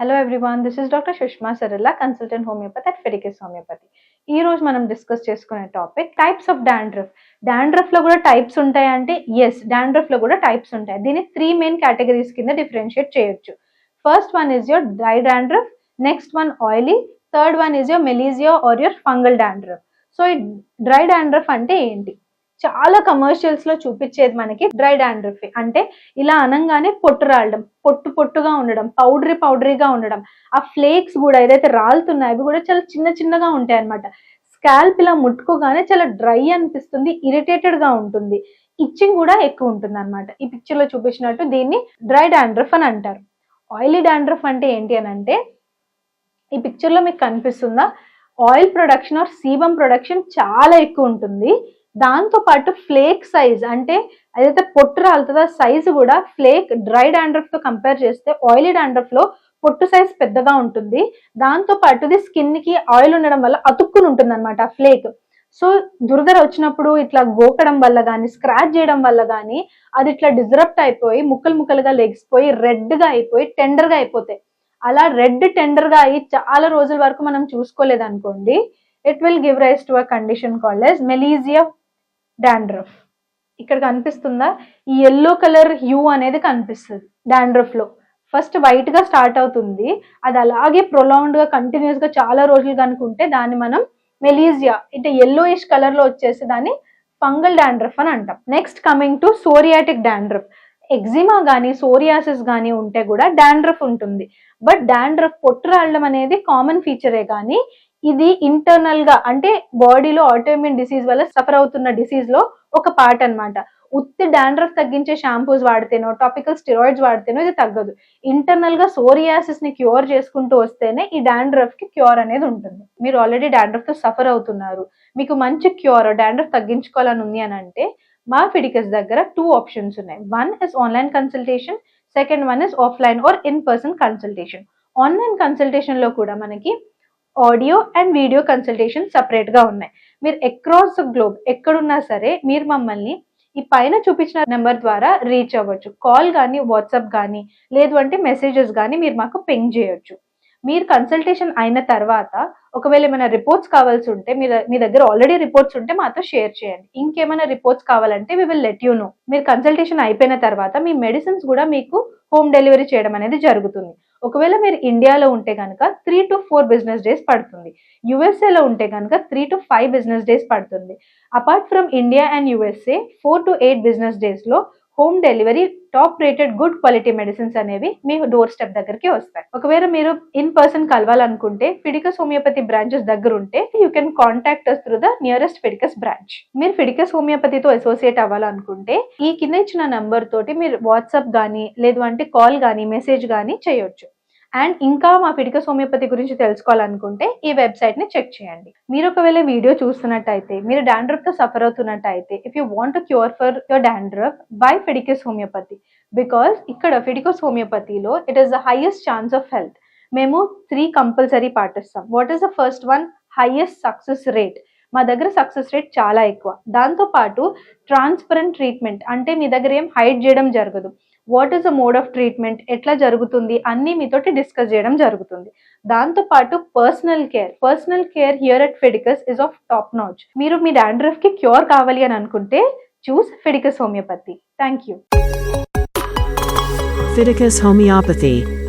Hello everyone this is doctor Sushma Saralla consultant homeopathy at Ferikis homeopathy ఈ రోజు మనం discuss చేసుకునే topic types of dandruff డాండ్రఫ్లో కూడా టైప్స్ ఉంటాయంటే ఎస్ డాండ్రఫ్లో కూడా టైప్స్ ఉంటాయి. దీన్ని త్రీ మెయిన్ కేటగిరీస్ కింద డిఫరెన్షియేట్ చేయొచ్చు. First one is your dry dandruff next one oily third one is your Malassezia or your fungal dandruff so ఈ డ్రై డాండ్రఫ్ అంటే ఏంటి? చాలా కమర్షియల్స్లో చూపించేది మనకి డ్రై డాండ్రఫ్ అంటే ఇలా అనంగానే పొట్టు రాలడం పొట్టు పొట్టుగా ఉండడం పౌడరీ పౌడరీగా ఉండడం. ఆ ఫ్లేక్స్ కూడా ఏదైతే రాలుతున్నాయో అవి కూడా చాలా చిన్న చిన్నగా ఉంటాయి అనమాట స్కాల్ప్ ఇలా ముట్టుకోగానే చాలా డ్రై అనిపిస్తుంది ఇరిటేటెడ్గా ఉంటుంది. ఇచ్చింగ్ కూడా ఎక్కువ ఉంటుంది అనమాట ఈ పిక్చర్లో చూపించినట్టు దీన్ని డ్రై డాండ్రఫ్ అని అంటారు. ఆయిలీ డాండ్రఫ్ అంటే ఏంటి అని అంటే ఈ పిక్చర్లో మీకు కనిపిస్తుందా? Oil production or sebum production చాలా ఎక్కువ ఉంటుంది. దాంతో పాటు ఫ్లేక్ సైజ్ అంటే ఏదైతే పొట్టు రాలుతుందో సైజు కూడా ఫ్లేక్ డ్రై డాండ్రఫ్తో కంపేర్ చేస్తే ఆయిలీ డాండ్రఫ్లో పొట్టు సైజ్ పెద్దగా ఉంటుంది. దాంతో పాటు స్కిన్కి ఆయిల్ ఉండడం వల్ల అతుక్కుని ఉంటుంది అనమాట ఫ్లేక్ సో దురదర వచ్చినప్పుడు ఇట్లా గోకడం వల్ల కానీ స్క్రాచ్ చేయడం వల్ల కానీ అది ఇట్లా డిజరప్ట్ అయిపోయి ముక్కలు ముక్కలుగా లెగిసిపోయి పోయి రెడ్గా అయిపోయి టెండర్గా అయిపోతాయి. అలా రెడ్ టెండర్గా అయ్యి చాలా రోజుల వరకు మనం చూసుకోలేదనుకోండి it will give rise to a condition called as Malassezia dandruff. ఇక్కడ కనిపిస్తుందా? ఈ ఎల్లో కలర్ హ్యూ అనేది కనిపిస్తుంది డాండ్రఫ్లో. ఫస్ట్ వైట్గా స్టార్ట్ అవుతుంది. అది అలాగే ప్రొలౌండ్ కంటిన్యూస్గా చాలా రోజులు కనుకుంటే దాన్ని మనం మెలీజియా అంటే ఎల్లోయిష్ కలర్లో వచ్చేసి దాన్ని ఫంగల్ డాండ్రఫ్ అని అంటాం. Next coming to psoriatic dandruff eczema కానీ సోరియాసిస్ కానీ ఉంటే కూడా డాండ్రఫ్ ఉంటుంది. బట్ డాండ్రఫ్ పొట్టు అనేది కామన్ ఫీచరే కానీ ఇది ఇంటర్నల్గా అంటే బాడీలో ఆటోమిన్ డిసీజ్ వల్ల సఫర్ అవుతున్న డిసీజ్లో ఒక పార్ట్ అన్నమాట. ఉత్తి డాండ్రఫ్ తగ్గించే షాంపూస్ వాడితేనో టాపికల్ స్టిరాయిడ్స్ వాడితేనో ఇది తగ్గదు. ఇంటర్నల్గా సోరియాసిస్ని క్యూర్ చేసుకుంటూ వస్తేనే ఈ డాండ్రఫ్కి క్యూర్ అనేది ఉంటుంది. మీరు ఆల్రెడీ డాండ్రఫ్తో సఫర్ అవుతున్నారు. మీకు మంచి క్యూర్ డాండ్రఫ్ తగ్గించుకోవాలని ఉంది అని అంటే మా ఫిడికస్ దగ్గర టూ ఆప్షన్స్ ఉన్నాయి. One is online consultation second one is offline or in person consultation online కన్సల్టేషన్లో కూడా మనకి ఆడియో అండ్ వీడియో కన్సల్టేషన్ సపరేట్గా ఉన్నాయి. మీరు అక్రాస్ ద గ్లోబ్ ఎక్కడున్నా సరే మీరు మమ్మల్ని ఈ పైన చూపించిన నెంబర్ ద్వారా రీచ్ అవ్వచ్చు. కాల్ కానీ వాట్సాప్ కానీ లేదు అంటే మెసేజెస్ కానీ మీరు మాకు పెంగ్ చేయొచ్చు. మీరు కన్సల్టేషన్ అయిన తర్వాత ఒకవేళ ఏమైనా రిపోర్ట్స్ కావాల్సి ఉంటే మీరు మీ దగ్గర ఆల్రెడీ రిపోర్ట్స్ ఉంటే మాతో షేర్ చేయండి. ఇంకేమైనా రిపోర్ట్స్ కావాలంటే we will let you know మీరు కన్సల్టేషన్ అయిపోయిన తర్వాత మీ మెడిసిన్స్ కూడా మీకు హోమ్ డెలివరీ చేయడం అనేది జరుగుతుంది. ఒకవేళ మీరు ఇండియాలో ఉంటే కనుక three to four business days పడుతుంది. యుఎస్ఏలో ఉంటే కనుక three to five business days పడుతుంది. Apart from India and USA four to eight business డేస్లో home delivery top rated good quality medicines అనేవి మీ డోర్ స్టెప్ దగ్గరికి వస్తాయి. ఒకవేళ మీరు ఇన్ పర్సన్ కలవాలనుకుంటే ఫిడికస్ హోమియోపతి బ్రాంచెస్ దగ్గర ఉంటే you can contact us through the nearest Fidicus branch. మీరు ఫిడికస్ హోమియోపతితో అసోసియేట్ అవ్వాలనుకుంటే ఈ కింద ఇచ్చిన నంబర్ తోటి మీరు వాట్సాప్ కానీ లేదు అంటే కాల్ కానీ మెసేజ్ కానీ చేయొచ్చు. అండ్ ఇంకా మా ఫిడికస్ హోమియోపతి గురించి తెలుసుకోవాలనుకుంటే ఈ వెబ్సైట్ని చెక్ చేయండి. మీరు ఒకవేళ వీడియో చూస్తున్నట్టయితే మీరు డాండ్రఫ్తో suffer అవుతున్నట్టయితే if you want cure for your dandruff by Fiticus homeopathy because ఇక్కడ ఫిడికస్ హోమియోపతిలో it is the highest chance of health మేము త్రీ కంపల్సరీ పాటిస్తాం. What is the first one highest success rate మా దగ్గర success rate చాలా ఎక్కువ. దాంతో పాటు ట్రాన్స్పరెంట్ ట్రీట్మెంట్ అంటే మీ దగ్గర ఏం హైడ్ చేయడం జరగదు. What is the mode of treatment ఎట్లా జరుగుతుంది అన్నీ మీతోటి డిస్కస్ చేయడం జరుగుతుంది. దాంతో పాటు personal care personal care here at Fiticus is of top notch మీరు మీ డాండ్రఫ్కి క్యూర్ కావాలి అని అనుకుంటే choose Fiticus homeopathy thank you Fiticus Homeopathy.